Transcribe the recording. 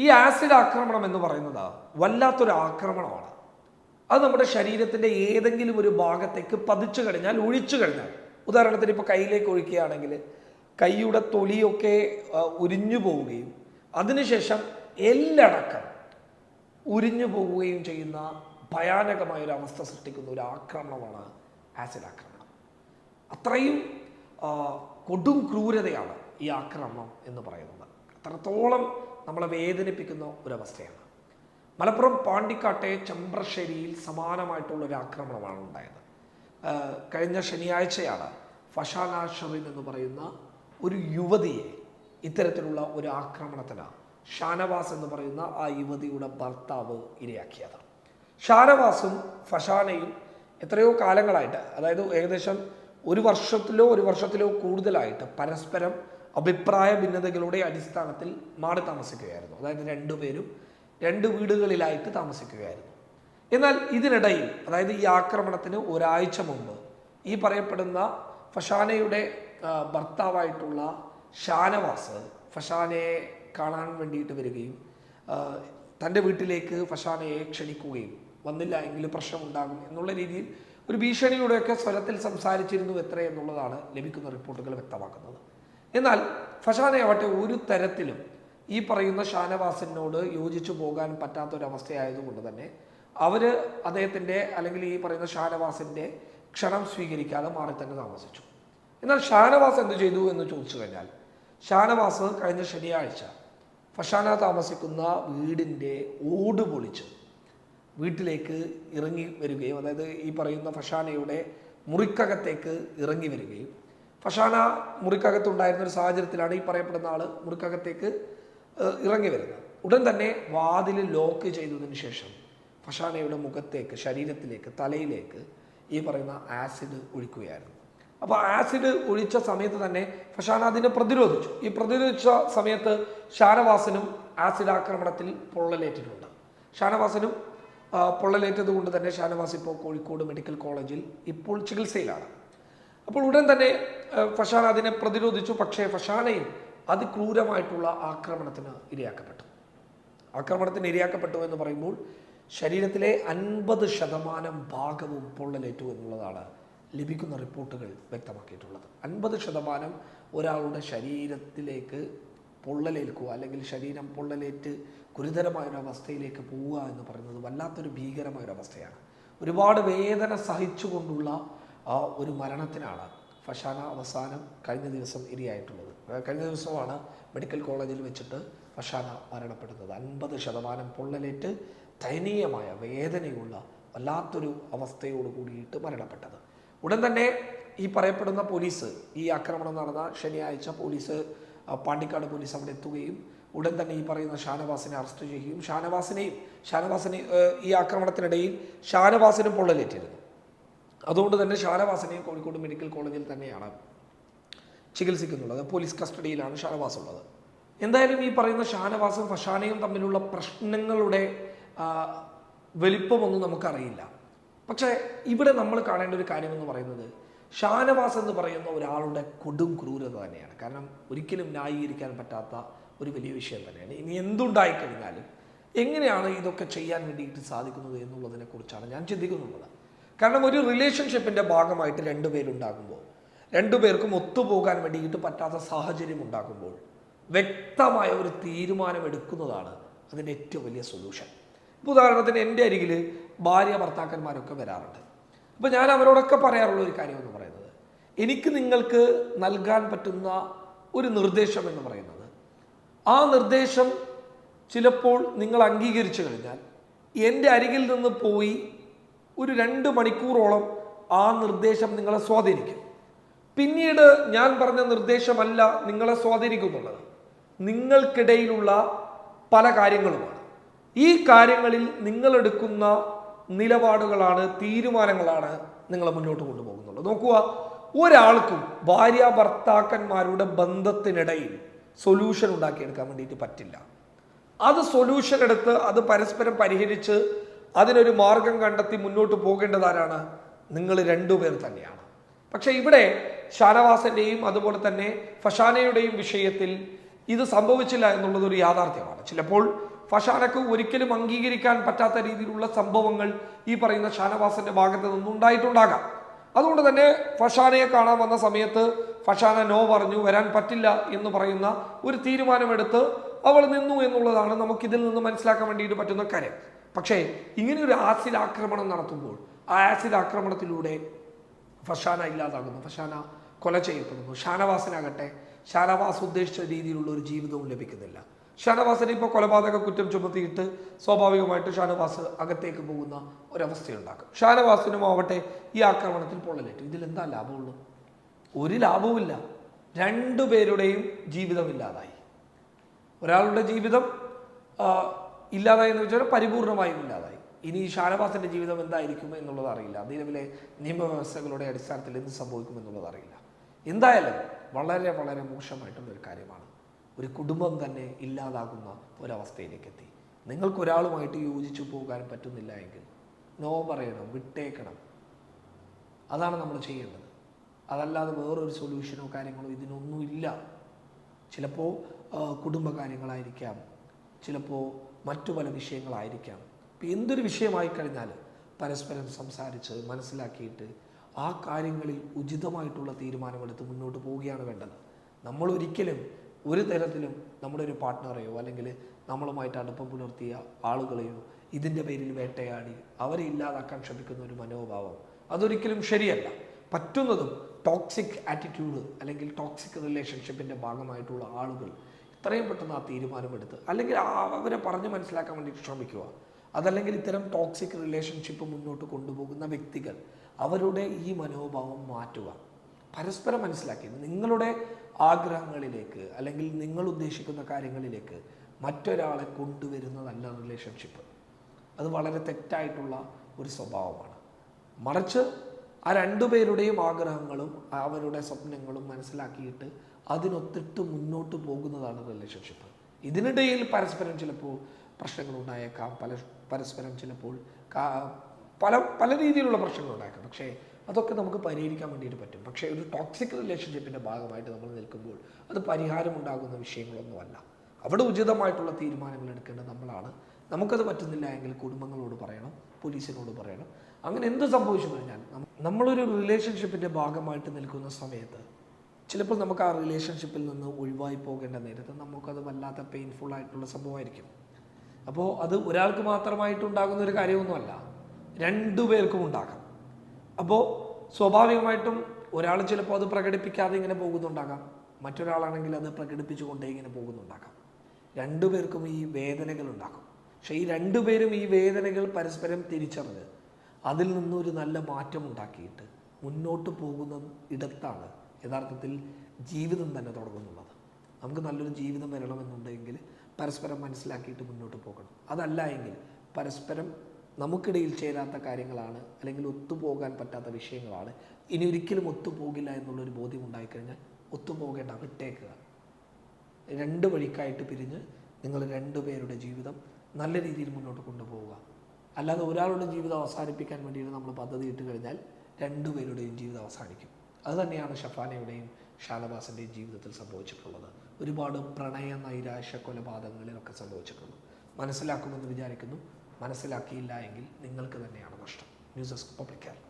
ഈ ആസിഡ് ആക്രമണം എന്ന് പറയുന്നത് വല്ലാത്തൊരു ആക്രമണമാണ്. അത് നമ്മുടെ ശരീരത്തിന്റെ ഏതെങ്കിലും ഒരു ഭാഗത്തേക്ക് പതിച്ചു കഴിഞ്ഞാൽ ഒഴിച്ചു കഴിഞ്ഞാൽ. ഉദാഹരണത്തിന് ഇപ്പോൾ കയ്യിലേക്ക് ഒഴിക്കുകയാണെങ്കിൽ കൈയുടെ തൊലിയൊക്കെ ഉരിഞ്ഞു പോവുകയും അതിനുശേഷം എല്ലടക്കം ഉരിഞ്ഞു പോവുകയും ചെയ്യുന്ന ഭയാനകമായ ഒരു അവസ്ഥ സൃഷ്ടിക്കുന്ന ഒരു ആക്രമണമാണ് ആസിഡ് ആക്രമണം. അത്രയും കൊടും ക്രൂരതയാണ് ഈ ആക്രമണം എന്ന് പറയുന്നത്. അത്രത്തോളം നമ്മളെ വേദനിപ്പിക്കുന്ന ഒരവസ്ഥയാണ്. മലപ്പുറം പാണ്ടിക്കാട്ടെ ചെമ്പ്രശ്ശേരിയിൽ സമാനമായിട്ടുള്ള ഒരു ആക്രമണമാണ് ഉണ്ടായത്. കഴിഞ്ഞ ശനിയാഴ്ചയാണ് ഫഷാന ഷറിൻ എന്ന് പറയുന്ന ഒരു യുവതിയെ ഇത്തരത്തിലുള്ള ഒരു ആക്രമണത്തിന് ഷാനവാസ് എന്ന് പറയുന്ന ആ യുവതിയുടെ ഭർത്താവ് ഇരയാക്കിയത്. ഷാനവാസും ഫഷാനയും എത്രയോ കാലങ്ങളായിട്ട് അതായത് ഏകദേശം ഒരു വർഷത്തിലോ ഒരു വർഷത്തിലോ കൂടുതലായിട്ട് പരസ്പരം അഭിപ്രായ ഭിന്നതകളുടെ അടിസ്ഥാനത്തിൽ മാറി താമസിക്കുകയായിരുന്നു. അതായത് രണ്ടുപേരും രണ്ട് വീടുകളിലായിട്ട് താമസിക്കുകയായിരുന്നു. എന്നാൽ ഇതിനിടയിൽ അതായത് ഈ ആക്രമണത്തിന് ഒരാഴ്ച മുമ്പ് ഈ പറയപ്പെടുന്ന ഫഷാനയുടെ ഭർത്താവായിട്ടുള്ള ഷാനവാസ് ഫഷാനയെ കാണാൻ വേണ്ടിയിട്ട് വരികയും തന്റെ വീട്ടിലേക്ക് ഫഷാനയെ ക്ഷണിക്കുകയും വന്നില്ല എങ്കിൽ പ്രശ്നമുണ്ടാകും എന്നുള്ള രീതിയിൽ ഒരു ഭീഷണിയുടെയൊക്കെ സ്വരത്തിൽ സംസാരിച്ചിരുന്നു എത്ര എന്നുള്ളതാണ് ലഭിക്കുന്ന റിപ്പോർട്ടുകൾ വ്യക്തമാക്കുന്നത്. എന്നാൽ ഫഷാനയാവട്ടെ ഒരു തരത്തിലും ഈ പറയുന്ന ഷാനവാസിനോട് യോജിച്ചു പോകാൻ പറ്റാത്തൊരവസ്ഥയായതുകൊണ്ട് തന്നെ അവർ അദ്ദേഹത്തിന്റെ അല്ലെങ്കിൽ ഈ പറയുന്ന ഷാനവാസിന്റെ ക്ഷണം സ്വീകരിക്കാതെ മാറി തന്നെ താമസിച്ചു. എന്നാൽ ഷാനവാസ് എന്ത് ചെയ്തു എന്ന് ചോദിച്ചു കഴിഞ്ഞാൽ ഷാനവാസ് കഴിഞ്ഞ ശനിയാഴ്ച ഫഷാന താമസിക്കുന്ന വീടിന്റെ ഓട് പൊളിച്ച് വീട്ടിലേക്ക് ഇറങ്ങി വരികയും അതായത് ഈ പറയുന്ന ഫഷാനയുടെ മുറിക്കകത്തേക്ക് ഇറങ്ങി വരികയും ഫഷാന മുറിക്കകത്തുണ്ടായിരുന്ന ഒരു സാഹചര്യത്തിലാണ് ഈ പറയപ്പെടുന്ന ആൾ മുറിക്കകത്തേക്ക് ഇറങ്ങി വരുന്നത്. ഉടൻ തന്നെ വാതിൽ ലോക്ക് ചെയ്തതിന് ശേഷം ഫഷാനയുടെ മുഖത്തേക്ക് ശരീരത്തിലേക്ക് തലയിലേക്ക് ഈ പറയുന്ന ആസിഡ് ഒഴിക്കുകയായിരുന്നു. അപ്പോൾ ആസിഡ് ഒഴിച്ച സമയത്ത് തന്നെ ഫഷാന അതിനെ പ്രതിരോധിച്ചു. ഈ പ്രതിരോധിച്ച സമയത്ത് ഷാനവാസനും ആസിഡ് ആക്രമണത്തിൽ പൊള്ളലേറ്റിട്ടുണ്ട്. ഷാനവാസനും പൊള്ളലേറ്റത് കൊണ്ട് തന്നെ ഷാനവാസ് ഇപ്പോൾ കോഴിക്കോട് മെഡിക്കൽ കോളേജിൽ ഇപ്പോൾ ചികിത്സയിലാണ്. അപ്പോൾ ഉടൻ തന്നെ ഫഷാൻ അതിനെ പ്രതിരോധിച്ചു. പക്ഷേ ഫഷാനയും അതിക്രൂരമായിട്ടുള്ള ആക്രമണത്തിന് ഇരയാക്കപ്പെട്ടു. ആക്രമണത്തിന് ഇരയാക്കപ്പെട്ടു എന്ന് പറയുമ്പോൾ ശരീരത്തിലെ അൻപത് ശതമാനം ഭാഗവും പൊള്ളലേറ്റു എന്നുള്ളതാണ് ലഭിക്കുന്ന റിപ്പോർട്ടുകൾ വ്യക്തമാക്കിയിട്ടുള്ളത്. അൻപത് ശതമാനം ഒരാളുടെ ശരീരത്തിലേക്ക് പൊള്ളലേൽക്കുക അല്ലെങ്കിൽ ശരീരം പൊള്ളലേറ്റ് ഗുരുതരമായ ഒരു അവസ്ഥയിലേക്ക് പോവുക എന്ന് പറയുന്നത് വല്ലാത്തൊരു ഭീകരമായൊരവസ്ഥയാണ്. ഒരുപാട് വേദന സഹിച്ചുകൊണ്ടുള്ള ആ ഒരു മരണത്തിനാണ് ഫഷാന അവസാനം കഴിഞ്ഞ ദിവസം ഇരയായിട്ടുള്ളത്. കഴിഞ്ഞ ദിവസമാണ് മെഡിക്കൽ കോളേജിൽ വെച്ചിട്ട് ഫഷാന മരണപ്പെടുന്നത്. അൻപത് ശതമാനം പൊള്ളലേറ്റ് ദയനീയമായ വേദനയുള്ള വല്ലാത്തൊരു അവസ്ഥയോട് കൂടിയിട്ട് മരണപ്പെട്ടത്. ഉടൻ തന്നെ ഈ പറയപ്പെടുന്ന പോലീസ് ഈ ആക്രമണം നടന്ന ശനിയാഴ്ച പോലീസ് പാണ്ടിക്കാട് പോലീസ് അവിടെ എത്തുകയും ഉടൻ തന്നെ ഈ പറയുന്ന ഷാനവാസിനെ അറസ്റ്റ് ചെയ്യുകയും ഷാനവാസിനെയും ഷാനവാസിനെ ഈ ആക്രമണത്തിനിടയിൽ ഷാനവാസിനും പൊള്ളലേറ്റിരുന്നു. അതുകൊണ്ട് തന്നെ ഷാനവാസിനെയും കോഴിക്കോട് മെഡിക്കൽ കോളേജിൽ തന്നെയാണ് ചികിത്സിക്കുന്നുള്ളത് പോലീസ് കസ്റ്റഡിയിലാണ് ഷാനവാസ് ഉള്ളത് എന്തായാലും ഈ പറയുന്ന ഷാനവാസും ഫഷാനയും തമ്മിലുള്ള പ്രശ്നങ്ങളുടെ വലിപ്പമൊന്നും നമുക്കറിയില്ല. പക്ഷേ ഇവിടെ നമ്മൾ കാണേണ്ട ഒരു കാര്യമെന്ന് പറയുന്നത് ഷാനവാസ് എന്ന് പറയുന്ന ഒരാളുടെ കൊടും ക്രൂരത തന്നെയാണ്. കാരണം ഒരിക്കലും ന്യായീകരിക്കാൻ പറ്റാത്ത ഒരു വലിയ വിഷയം തന്നെയാണ്. ഇനി എന്തുണ്ടായിക്കഴിഞ്ഞാലും എങ്ങനെയാണ് ഇതൊക്കെ ചെയ്യാൻ വേണ്ടിയിട്ട് സാധിക്കുന്നത് എന്നുള്ളതിനെക്കുറിച്ചാണ് ഞാൻ ചിന്തിക്കുന്നുള്ളത്. കാരണം ഒരു റിലേഷൻഷിപ്പിന്റെ ഭാഗമായിട്ട് രണ്ടുപേരുണ്ടാകുമ്പോൾ രണ്ടുപേർക്കും ഒത്തുപോകാൻ വേണ്ടിയിട്ട് പറ്റാത്ത സാഹചര്യം ഉണ്ടാകുമ്പോൾ വ്യക്തമായ ഒരു തീരുമാനം എടുക്കുന്നതാണ് അതിന്റെ ഏറ്റവും വലിയ സൊല്യൂഷൻ ഇപ്പോൾ ഉദാഹരണത്തിന് എന്റെ അരികിൽ ഭാര്യ ഭർത്താക്കന്മാരൊക്കെ വരാറുണ്ട്. അപ്പോൾ ഞാൻ അവരോടൊക്കെ പറയാറുള്ള ഒരു കാര്യം എന്ന് പറയുന്നത് എനിക്ക് നിങ്ങൾക്ക് നൽകാൻ പറ്റുന്ന ഒരു നിർദ്ദേശം എന്ന് പറയുന്നത് ആ നിർദ്ദേശം ചിലപ്പോൾ നിങ്ങൾ അംഗീകരിച്ചു കഴിഞ്ഞാൽ എന്റെ അരികിൽ നിന്ന് പോയി ഒരു രണ്ട് മണിക്കൂറോളം ആ നിർദ്ദേശം നിങ്ങളെ സ്വാധീനിക്കും. പിന്നീട് ഞാൻ പറഞ്ഞ നിർദ്ദേശമല്ല നിങ്ങളെ സ്വാധീനിക്കുന്നുള്ളത്. നിങ്ങൾക്കിടയിലുള്ള പല കാര്യങ്ങളുമാണ്. ഈ കാര്യങ്ങളിൽ നിങ്ങളെടുക്കുന്ന നിലപാടുകളാണ് തീരുമാനങ്ങളാണ് നിങ്ങളെ മുന്നോട്ട് കൊണ്ടുപോകുന്നുള്ളത്. നോക്കുക ഒരാൾക്കും ഭാര്യ ഭർത്താക്കന്മാരുടെ ബന്ധത്തിനിടയിൽ സൊല്യൂഷൻ ഉണ്ടാക്കിയെടുക്കാൻ വേണ്ടിയിട്ട് പറ്റില്ല. അത് സൊല്യൂഷൻ എടുത്ത് അത് പരസ്പരം പരിഹരിച്ച് അതിനൊരു മാർഗം കണ്ടെത്തി മുന്നോട്ട് പോകേണ്ടത് ആരാണ് നിങ്ങൾ രണ്ടുപേർ തന്നെയാണ്. പക്ഷേ ഇവിടെ ഷാനവാസന്റെയും അതുപോലെ തന്നെ ഫഷാനയുടെയും വിഷയത്തിൽ ഇത് സംഭവിച്ചില്ല എന്നുള്ളത് ഒരു യാഥാർത്ഥ്യമാണ്. ചിലപ്പോൾ ഫഷാനക്ക് ഒരിക്കലും അംഗീകരിക്കാൻ പറ്റാത്ത രീതിയിലുള്ള സംഭവങ്ങൾ ഈ പറയുന്ന ഷാനവാസന്റെ ഭാഗത്ത് നിന്നും ഉണ്ടായിട്ടുണ്ടാകാം. അതുകൊണ്ട് തന്നെ ഫഷാനയെ കാണാൻ വന്ന സമയത്ത് ഫഷാന നോ പറഞ്ഞു വരാൻ പറ്റില്ല എന്ന് പറയുന്ന ഒരു തീരുമാനമെടുത്ത് അവൾ നിന്നു എന്നുള്ളതാണ് നമുക്കിതിൽ നിന്ന് മനസ്സിലാക്കാൻ വേണ്ടിയിട്ട് പറ്റുന്ന കാര്യം. പക്ഷേ ഇങ്ങനെ ഒരു ആസിഡ് ആക്രമണം നടത്തുമ്പോൾ ആ ആസിഡ് ആക്രമണത്തിലൂടെ ഫഷാന ഇല്ലാതാകുന്നു. ഫഷാന കൊല ചെയ്യപ്പെടുന്നു. ഷാനവാസിനാകട്ടെ ഷാനവാസ് ഉദ്ദേശിച്ച രീതിയിലുള്ള ഒരു ജീവിതവും ലഭിക്കുന്നില്ല. ഷാനവാസിനെ ഇപ്പോൾ കൊലപാതക കുറ്റം ചുമത്തിയിട്ട് സ്വാഭാവികമായിട്ട് ഷാനവാസ് അകത്തേക്ക് പോകുന്ന ഒരവസ്ഥയുണ്ടാക്കും. ഷാനവാസിനും ആവട്ടെ ഈ ആക്രമണത്തിൽ പൊള്ളലേറ്റു. എന്താ ലാഭമുള്ളൂ? ഒരു ലാഭവുമില്ല. രണ്ടു പേരുടെയും ജീവിതമില്ലാതായി ഒരാളുടെ ജീവിതം ഇല്ലാതായി എന്ന് വെച്ചാൽ പരിപൂർണമായും ഇല്ലാതായി. ഇനി ഈ ഷാനവാസിന്റെ ജീവിതം എന്തായിരിക്കും എന്നുള്ളത് അറിയില്ല. നിലവിലെ നിയമവ്യവസ്ഥകളുടെ അടിസ്ഥാനത്തിൽ എന്ത് സംഭവിക്കും എന്നുള്ളത് അറിയില്ല. എന്തായാലും വളരെ വളരെ മോശമായിട്ടുള്ള ഒരു കാര്യമാണ്. ഒരു കുടുംബം തന്നെ ഇല്ലാതാകുന്ന ഒരവസ്ഥയിലേക്ക് എത്തി. നിങ്ങൾക്കൊരാളുമായിട്ട് യോജിച്ചു പോകാൻ പറ്റുന്നില്ല എങ്കിൽ നോ പറയണം വിട്ടേക്കണം. അതാണ് നമ്മൾ ചെയ്യേണ്ടത്. അതല്ലാതെ വേറൊരു സൊല്യൂഷനോ കാര്യങ്ങളോ ഇതിനൊന്നുമില്ല. ചിലപ്പോൾ കുടുംബകാര്യങ്ങളായിരിക്കാം. ചിലപ്പോൾ മറ്റു പല വിഷയങ്ങളായിരിക്കാം. ഇപ്പം എന്തൊരു വിഷയമായി കഴിഞ്ഞാൽ പരസ്പരം സംസാരിച്ച് മനസ്സിലാക്കിയിട്ട് ആ കാര്യങ്ങളിൽ ഉചിതമായിട്ടുള്ള തീരുമാനമെടുത്ത് മുന്നോട്ട് പോവുകയാണ് വേണ്ടത്. നമ്മൾ ഒരിക്കലും ഒരു തരത്തിലും നമ്മുടെ ഒരു പാർട്ട്ണറെയോ അല്ലെങ്കിൽ നമ്മളുമായിട്ട് അടുപ്പം പുലർത്തിയ ആളുകളെയോ ഇതിന്റെ പേരിൽ വേട്ടയാടി അവരെ ഇല്ലാതാക്കാൻ ശ്രമിക്കുന്ന ഒരു മനോഭാവം അതൊരിക്കലും ശരിയല്ല. പറ്റുന്നതും ടോക്സിക് ആറ്റിറ്റ്യൂഡ് അല്ലെങ്കിൽ ടോക്സിക് റിലേഷൻഷിപ്പിന്റെ ഭാഗമായിട്ടുള്ള ആളുകൾ ഇത്രയും പെട്ടെന്ന് ആ തീരുമാനമെടുത്ത് അല്ലെങ്കിൽ അവരെ പറഞ്ഞ് മനസ്സിലാക്കാൻ വേണ്ടി ശ്രമിക്കുക. അതല്ലെങ്കിൽ ഇത്തരം ടോക്സിക് റിലേഷൻഷിപ്പ് മുന്നോട്ട് കൊണ്ടുപോകുന്ന വ്യക്തികൾ അവരുടെ ഈ മനോഭാവം മാറ്റുക. പരസ്പരം മനസ്സിലാക്കി. നിങ്ങളുടെ ആഗ്രഹങ്ങളിലേക്ക് അല്ലെങ്കിൽ നിങ്ങൾ ഉദ്ദേശിക്കുന്ന കാര്യങ്ങളിലേക്ക് മറ്റൊരാളെ കൊണ്ടുവരുന്നതല്ല റിലേഷൻഷിപ്പ് അത് വളരെ തെറ്റായിട്ടുള്ള ഒരു സ്വഭാവമാണ്. മറിച്ച് ആ രണ്ടുപേരുടെയും ആഗ്രഹങ്ങളും അവരുടെ സ്വപ്നങ്ങളും മനസ്സിലാക്കിയിട്ട് അതിനൊത്തിട്ട് മുന്നോട്ട് പോകുന്നതാണ് റിലേഷൻഷിപ്പ് ഇതിനിടയിൽ പരസ്പരം ചിലപ്പോൾ പ്രശ്നങ്ങൾ ഉണ്ടായേക്കാം. പല പരസ്പരം ചിലപ്പോൾ പല പല രീതിയിലുള്ള പ്രശ്നങ്ങൾ ഉണ്ടായേക്കാം. പക്ഷേ അതൊക്കെ നമുക്ക് പരിഹരിക്കാൻ വേണ്ടിയിട്ട് പറ്റും. പക്ഷേ ഒരു ടോക്സിക് റിലേഷൻഷിപ്പിന്റെ ഭാഗമായിട്ട് നമ്മൾ നിൽക്കുമ്പോൾ അത് പരിഹാരം ഉണ്ടാകുന്ന വിഷയങ്ങളൊന്നുമല്ല. അവിടെ ഉചിതമായിട്ടുള്ള തീരുമാനങ്ങൾ എടുക്കേണ്ടത് നമ്മളാണ്. നമുക്കത് പറ്റുന്നില്ല എങ്കിൽ കുടുംബങ്ങളോട് പറയണം പോലീസിനോട് പറയണം. അങ്ങനെ എന്ത് സംഭവിച്ചു കഴിഞ്ഞാൽ നമ്മളൊരു റിലേഷൻഷിപ്പിന്റെ ഭാഗമായിട്ട് നിൽക്കുന്ന സമയത്ത് ചിലപ്പോൾ നമുക്ക് ആ റിലേഷൻഷിപ്പിൽ നിന്ന് ഒഴിവായി പോകേണ്ട നേരത്ത് നമുക്കത് വല്ലാത്ത പെയിൻഫുൾ ആയിട്ടുള്ള സംഭവമായിരിക്കും. അപ്പോൾ അത് ഒരാൾക്ക് മാത്രമായിട്ടുണ്ടാകുന്ന ഒരു കാര്യമൊന്നുമല്ല രണ്ടു പേർക്കും ഉണ്ടാകാം. അപ്പോൾ സ്വാഭാവികമായിട്ടും ഒരാൾ ചിലപ്പോൾ അത് പ്രകടിപ്പിക്കാതെ ഇങ്ങനെ പോകുന്നുണ്ടാകാം. മറ്റൊരാളാണെങ്കിൽ അത് പ്രകടിപ്പിച്ചുകൊണ്ടേ ഇങ്ങനെ പോകുന്നുണ്ടാകാം. രണ്ടു പേർക്കും ഈ വേദനകൾ ഉണ്ടാകും. പക്ഷേ ഈ രണ്ടുപേരും ഈ വേദനകൾ പരസ്പരം തിരിച്ചറിഞ്ഞ് അതിൽ നിന്നൊരു നല്ല മാറ്റം ഉണ്ടാക്കിയിട്ട് മുന്നോട്ട് പോകുന്ന ഇടത്താണ് യഥാർത്ഥത്തിൽ ജീവിതം തന്നെ തുടങ്ങുന്നുള്ളത്. നമുക്ക് നല്ലൊരു ജീവിതം വരണമെന്നുണ്ടെങ്കിൽ പരസ്പരം മനസ്സിലാക്കിയിട്ട് മുന്നോട്ട് പോകണം. അതല്ല എങ്കിൽ പരസ്പരം നമുക്കിടയിൽ ചേരാത്ത കാര്യങ്ങളാണ് അല്ലെങ്കിൽ ഒത്തുപോകാൻ പറ്റാത്ത വിഷയങ്ങളാണ്. ഇനി ഒരിക്കലും ഒത്തുപോകില്ല എന്നുള്ളൊരു ബോധ്യം ഉണ്ടായിക്കഴിഞ്ഞാൽ ഒത്തുപോകേണ്ട വിട്ടേക്കുക. രണ്ട് വഴിക്കായിട്ട് പിരിഞ്ഞ് നിങ്ങൾ രണ്ടുപേരുടെ ജീവിതം നല്ല രീതിയിൽ മുന്നോട്ട് കൊണ്ടുപോവുക. അല്ലാതെ ഒരാളുടെ ജീവിതം അവസാനിപ്പിക്കാൻ വേണ്ടിയിട്ട് നമ്മൾ പദ്ധതി ഇട്ട് കഴിഞ്ഞാൽ രണ്ടുപേരുടെയും ജീവിതം അവസാനിക്കും. അത് തന്നെയാണ് ഷഫാനയുടെയും ഷാനവാസിന്റെയും ജീവിതത്തിൽ സംഭവിച്ചിട്ടുള്ളത്. ഒരുപാട് പ്രണയ നൈരാശ കൊലപാതകങ്ങളിലൊക്കെ സംഭവിച്ചിട്ടുണ്ട്. മനസ്സിലാക്കുമെന്ന് വിചാരിക്കുന്നു. മനസ്സിലാക്കിയില്ല എങ്കിൽ നിങ്ങൾക്ക് തന്നെയാണ് നഷ്ടം. News desk public